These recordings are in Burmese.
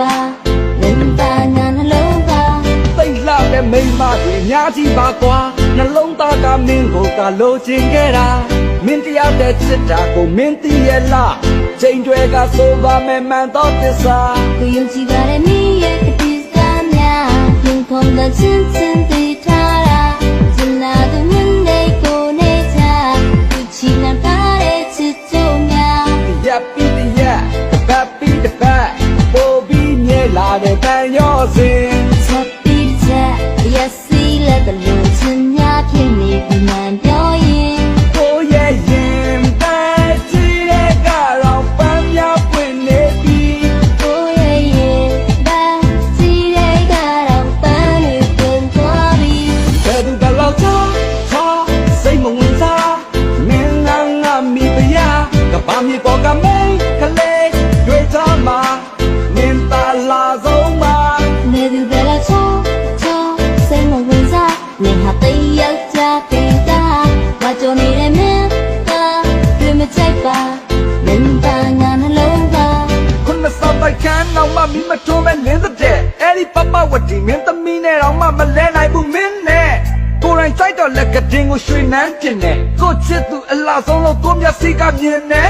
ပါနင်းပါငါနှလုံးပါတိတ်လှတဲ့မိမတွေအများကြီးပါကွာနှလုံးသားကမင်းကိုကလိုချင်ခဲ့တာမင်းတယောက်တည်းချစ်တာကိုမင်းသိရဲ့လားချိန်တွေကဆိုပါမယ်မှန်တော့တစ္စာကိုယုံကြည်ပါတယ်မင်းရဲ့ကတိစကားများရင်ခုန်တဲ့ချင်းချင်းတွေထားတာဇလာသူမင်းလေးကိုနေတာသူချီလန်ပါတဲ့ချစ်ချုံများ Happy တ က်ခံတော့မှမိမထုံးမဲ့လင်းတဲ့အဲ့ဒီပပဝတီမင်းသမီးနဲ့တော့မှမလဲနိုင်ဘူးမင်းနဲ့ကိုယ်တိုင်စိုက်တော့လက်ကတင်ကိုရွှေနှမ်းတင်နေကိုချစ်သူအလားဆုံးလို့ကိုမျက်စိကမြင်နေ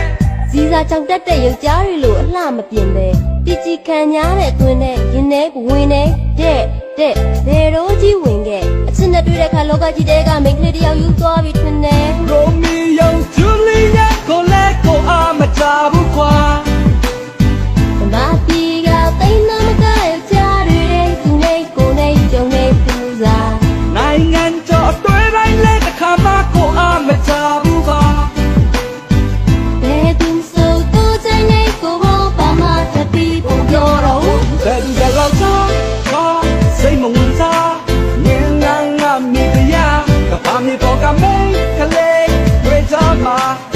စီစာကြောင့်တက်တဲ့ယောက်ျားတွေလိုအလှမပြင်းပဲတချီခံညားတဲ့အတွင်းနဲ့ရင်ထဲဝင်နေတဲ့တဲ့ဘယ်တော့ကြီးဝင်ခဲ့အချစ်နဲ့တွေ့တဲ့အခါလောကကြီးတဲကမိန်းကလေးတစ်ယောက်ယူသွားပြီးထွင်နေရိုမီယိုဂျူလီယာကိုလည်းကိုအားမချဘူးကွာ ကမိန်ကလေးတွေ့ကြမှာ